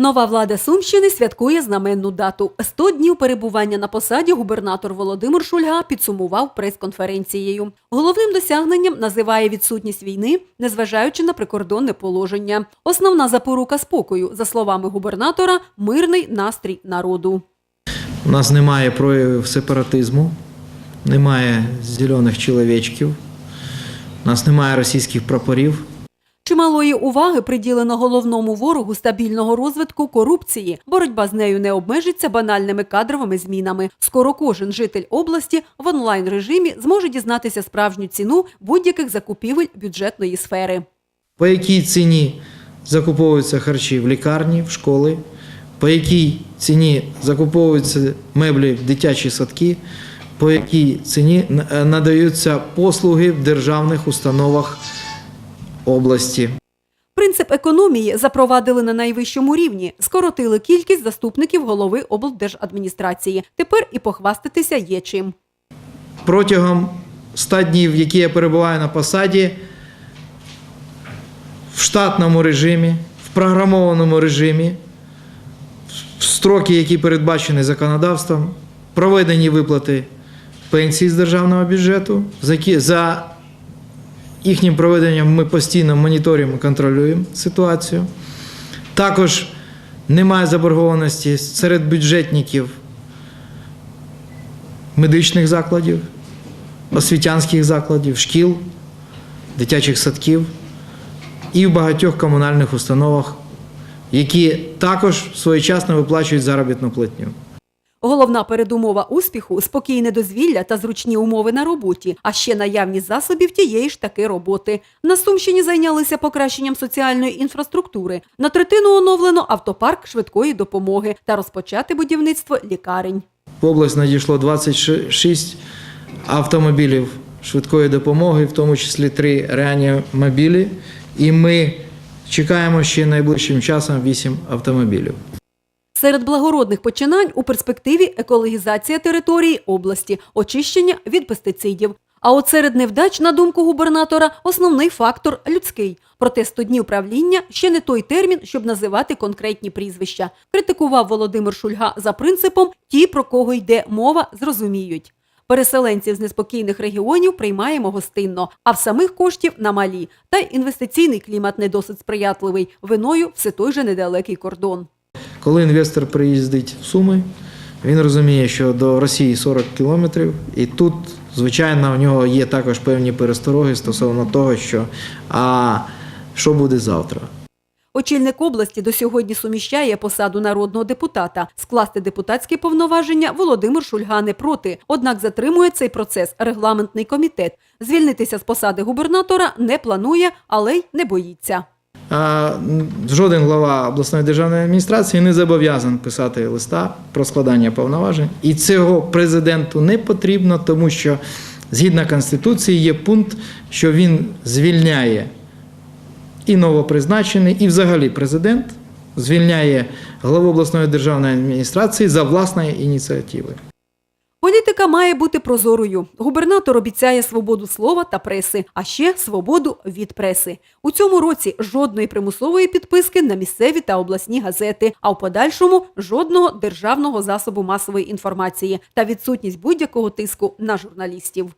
Нова влада Сумщини святкує знаменну дату. 100 днів перебування на посаді губернатор Володимир Шульга підсумував прес-конференцією. Головним досягненням називає відсутність війни, незважаючи на прикордонне положення. Основна запорука спокою, за словами губернатора, мирний настрій народу. У нас немає проявів сепаратизму, немає зелених чоловічків, у нас немає російських прапорів. Чималої уваги приділено головному ворогу стабільного розвитку корупції. Боротьба з нею не обмежиться банальними кадровими змінами. Скоро кожен житель області в онлайн режимі зможе дізнатися справжню ціну будь-яких закупівель бюджетної сфери. По якій ціні закуповуються харчі в лікарні, в школи, по якій ціні закуповуються меблі в дитячі садки, по якій ціні е, надаються послуги в державних установах області. Принцип економії запровадили на найвищому рівні, скоротили кількість заступників голови облдержадміністрації. Тепер і похвастатися є чим. Протягом 100 днів, які я перебуваю на посаді, в штатному режимі, в програмованому режимі, в строки, які передбачені законодавством, проведені виплати пенсій з державного бюджету. За За їхнім проведенням ми постійно моніторимо контролюємо ситуацію. Також немає заборгованості серед бюджетників медичних закладів, освітянських закладів, шкіл, дитячих садків і в багатьох комунальних установах, які також своєчасно виплачують заробітну платню. Головна передумова успіху спокійне дозвілля та зручні умови на роботі, а ще наявність засобів тієї ж таки роботи. На Сумщині зайнялися покращенням соціальної інфраструктури. На третину оновлено автопарк швидкої допомоги та розпочати будівництво лікарень. В область надійшло 26 автомобілів швидкої допомоги, в тому числі три реанімобілі. І ми чекаємо ще найближчим часом 8 автомобілів. Серед благородних починань у перспективі екологізація території області, очищення від пестицидів. А от серед невдач, на думку губернатора, основний фактор людський. Проте 100 днів правління ще не той термін, щоб називати конкретні прізвища. Критикував Володимир Шульга за принципом ті, про кого йде мова, зрозуміють. Переселенців з неспокійних регіонів приймаємо гостинно, а в самих коштів на малі. Та й інвестиційний клімат не досить сприятливий. Виною все той же недалекий кордон. Коли інвестор приїздить в Суми, він розуміє, що до Росії 40 кілометрів, і тут, звичайно, у нього є також певні перестороги стосовно того, що а що буде завтра. Очільник області до сьогодні суміщає посаду народного депутата. Скласти депутатські повноваження Володимир Шульга не проти. Однак затримує цей процес регламентний комітет. Звільнитися з посади губернатора не планує, але й не боїться. Жоден глава обласної державної адміністрації не зобов'язаний писати листа про складання повноважень, і цього президенту не потрібно, тому що згідно конституції є пункт, що він звільняє і новопризначений, і взагалі президент звільняє главу обласної державної адміністрації за власної ініціативи. Політика має бути прозорою. Губернатор обіцяє свободу слова та преси, а ще свободу від преси. У цьому році жодної примусової підписки на місцеві та обласні газети, а в подальшому жодного державного засобу масової інформації та відсутність будь-якого тиску на журналістів.